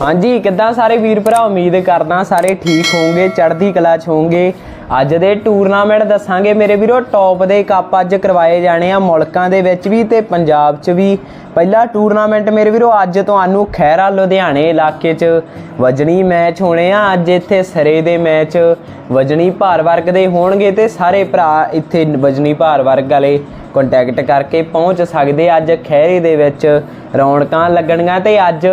ਹਾਂਜੀ ਕਿੱਦਾਂ ਸਾਰੇ ਵੀਰ ਭਰਾ? ਉਮੀਦ ਕਰਦਾ ਸਾਰੇ ਠੀਕ ਹੋਵੋਗੇ ਚੜ੍ਹਦੀ ਕਲਾ 'ਚ ਹੋਵੋਗੇ। ਅੱਜ ਦੇ ਟੂਰਨਾਮੈਂਟ ਦੱਸਾਂਗੇ ਮੇਰੇ ਵੀਰੋ ਟੌਪ ਦੇ ਕੱਪ ਅੱਜ ਕਰਵਾਏ ਜਾਣੇ ਆ ਮੁਲਕਾਂ ਦੇ ਵਿੱਚ ਵੀ ਤੇ ਪੰਜਾਬ 'ਚ ਵੀ। ਪਹਿਲਾ ਟੂਰਨਾਮੈਂਟ ਮੇਰੇ ਵੀਰੋ, ਅੱਜ ਤੁਹਾਨੂੰ ਖੈਰਾ ਲੁਧਿਆਣੇ ਇਲਾਕੇ 'ਚ ਵਜਣੀ ਮੈਚ ਹੋਣੇ ਆ। ਅੱਜ ਇੱਥੇ ਸਰੇ ਦੇ ਮੈਚ ਵਜਣੀ ਭਾਰ ਵਰਗ ਦੇ ਹੋਣਗੇ ਤੇ ਸਾਰੇ ਭਰਾ ਇੱਥੇ ਵਜਣੀ ਭਾਰ ਵਰਗ ਵਾਲੇ ਕੰਟੈਕਟ ਕਰਕੇ ਪਹੁੰਚ ਸਕਦੇ ਅੱਜ ਖੈਰੇ ਦੇ ਵਿੱਚ ਰੌਣਕਾਂ ਲੱਗਣੀਆਂ ਤੇ ਅੱਜ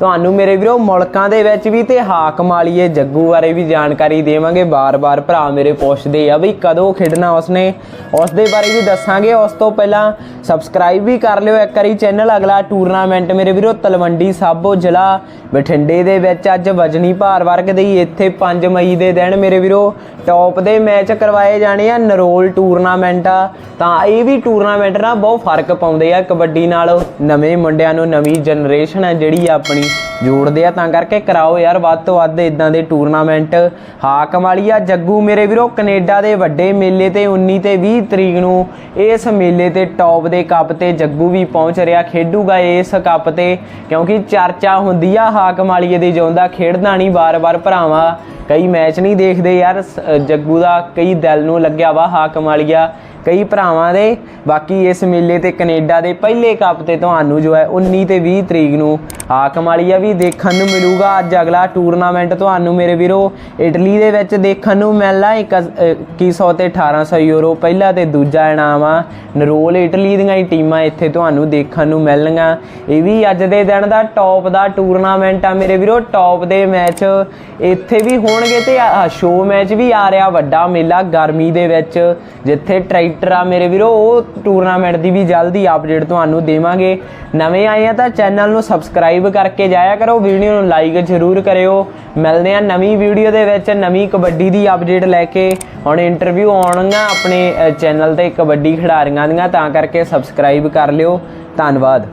ਤੁਹਾਨੂੰ ਮੇਰੇ ਵੀਰੋ, ਮੁਲਕਾਂ ਦੇ ਵਿੱਚ ਵੀ ਤੇ ਹਾਕ ਮਾਲੀਏ ਜੱਗੂ ਬਾਰੇ ਵੀ ਜਾਣਕਾਰੀ ਦੇਵਾਂਗੇ। ਬਾਰ-ਬਾਰ ਭਰਾ ਮੇਰੇ ਪੁੱਛਦੇ ਆ ਵੀ ਕਦੋਂ ਖੇਡਣਾ ਉਸਨੇ? ਉਸ ਦੇ ਬਾਰੇ ਵੀ ਦੱਸਾਂਗੇ। ਉਸ ਤੋਂ ਪਹਿਲਾਂ ਸਬਸਕ੍ਰਾਈਬ ਵੀ ਕਰ ਲਿਓ ਇੱਕ ਵਾਰੀ ਚੈਨਲ ਅਗਲਾ ਟੂਰਨਾਮੈਂਟ ਮੇਰੇ ਵੀਰੋ ਤਲਵੰਡੀ ਸਾਬੋ ਜ਼ਿਲ੍ਹਾ ਬਠਿੰਡੇ ਦੇ ਵਿੱਚ ਅੱਜ ਵਜਨੀ ਭਾਰ ਵਰਗ ਦੇ ਇੱਥੇ 5 ਮਈ ਦੇ ਦਿਨ ਮੇਰੇ ਵੀਰੋ ਟੌਪ ਦੇ ਮੈਚ ਕਰਵਾਏ ਜਾਣੇ ਆ। ਨਰੋਲ ਟੂਰਨਾਮੈਂਟ ਆ। ਤਾਂ ਇਹ ਵੀ ਟੂਰਨਾਮੈਂਟ ਨਾਲ ਬਹੁਤ ਫ਼ਰਕ ਪਾਉਂਦੇ ਆ। ਕਬੱਡੀ ਨਾਲ ਨਵੇਂ ਮੁੰਡਿਆਂ ਨੂੰ ਨਵੀਂ ਜਨਰੇਸ਼ਨ ਹੈ ਜਿਹੜੀ ਆਪਣੀ ਜੋੜਦੇ ਆ। ਤਾਂ ਕਰਕੇ ਕਰਾਓ ਯਾਰ ਵੱਧ ਤੋਂ ਵੱਧ ਇਦਾਂ ਦੇ ਟੂਰਨਾਮੈਂਟ ਹਾਕਮ ਵਾਲੀਆ ਜੱਗੂ ਮੇਰੇ ਵੀਰੋ, ਕੈਨੇਡਾ ਦੇ ਵੱਡੇ ਮੇਲੇ ਤੇ 19 ਤੇ 20 ਤਰੀਕ ਨੂੰ ਇਸ ਮੇਲੇ ਤੇ ਟੌਪ ਦੇ ਕੱਪ ਤੇ ਜੱਗੂ ਵੀ ਪਹੁੰਚ ਰਿਹਾ। ਖੇਡੂਗਾ ਇਸ ਕੱਪ ਤੇ ਕਿਉਂਕਿ ਚਰਚਾ ਹੁੰਦੀ ਆ ਹਾਕਮ ਵਾਲੀਏ ਦੇ, ਜਿਉਂਦਾ ਖੇਡਦਾ ਨਹੀਂ ਵਾਰ-ਵਾਰ ਭਰਾਵਾ ਕਈ ਮੈਚ ਨਹੀਂ ਦੇਖਦੇ ਯਾਰ, ਸ- ਜੱਗੂ ਦਾ ਕਈ ਦਿਲ ਨੂੰ ਲੱਗਿਆ ਵਾ ਹਾਕਮ ਵਾਲੀਆ, ਕਈ ਭਰਾਵਾਂ ਦੇ। ਬਾਕੀ ਇਸ ਮੇਲੇ ਤੇ ਕੈਨੇਡਾ ਦੇ ਪਹਿਲੇ ਕੱਪ ਤੇ ਤੁਹਾਨੂੰ ਜੋ ਹੈ 19 ਤੇ 20 ਤਰੀਕ ਨੂੰ ਹਾਕਮ ਵਾਲੀਆ ਵੀ ਦੇਖਣ ਨੂੰ ਮਿਲੂਗਾ। ਅੱਜ ਅਗਲਾ ਟੂਰਨਾਮੈਂਟ ਤੁਹਾਨੂੰ ਮੇਰੇ ਵੀਰੋ, ਇਟਲੀ ਦੇ ਵਿੱਚ ਦੇਖਣ ਨੂੰ ਮਿਲਣਾ। 2100 ਤੇ 1800 ਯੂਰੋ ਪਹਿਲਾ ਤੇ ਦੂਜਾ ਇਨਾਮ ਆ। ਨਰੋਲ ਇਟਲੀ ਦੀਆਂ ਹੀ ਟੀਮਾਂ ਇੱਥੇ ਤੁਹਾਨੂੰ ਦੇਖਣ ਨੂੰ ਮਿਲਣਗੀਆਂ। ਇਹ ਵੀ ਅੱਜ ਦੇ ਦਿਨ ਦਾ ਟੌਪ ਦਾ ਟੂਰਨਾਮੈਂਟ ਆ ਮੇਰੇ ਵੀਰੋ। ਟੌਪ ਦੇ ਮੈਚ ਇੱਥੇ ਵੀ ਹੋਣਗੇ ਤੇ ਸ਼ੋ ਮੈਚ ਵੀ ਆ ਰਿਹਾ ਵੱਡਾ ਮੇਲਾ ਗਰਮੀ ਦੇ ਵਿੱਚ, ਜਿੱਥੇ ਟਰੈਕਟਰ ਆ ਮੇਰੇ ਵੀਰੋ, ਉਹ ਟੂਰਨਾਮੈਂਟ ਦੀ ਵੀ ਜਲਦੀ ਅਪਡੇਟ ਤੁਹਾਨੂੰ ਦੇਵਾਂਗੇ। ਨਵੇਂ ਆਏ ਆ ਤਾਂ ਚੈਨਲ ਨੂੰ ਸਬਸਕ੍ਰਾਈਬ ਕਰਕੇ ਜਾਇਆ ਕਰੋ, ਵੀਡੀਓ ਨੂੰ ਲਾਈਕ ਜ਼ਰੂਰ ਕਰਿਓ। ਮਿਲਦੇ ਆ ਨਵੀਂ ਵੀਡੀਓ ਦੇ ਵਿੱਚ, ਨਵੀਂ ਕਬੱਡੀ ਦੀ ਅਪਡੇਟ ਲੈ ਕੇ। ਹੁਣ ਇੰਟਰਵਿਊ ਆਉਣਗੀਆਂ ਆਪਣੇ ਚੈਨਲ ਤੇ ਕਬੱਡੀ ਖਿਡਾਰੀਆਂ ਦੀਆਂ, ਤਾਂ ਕਰਕੇ ਸਬਸਕ੍ਰਾਈਬ ਕਰ ਲਿਓ। ਧੰਨਵਾਦ।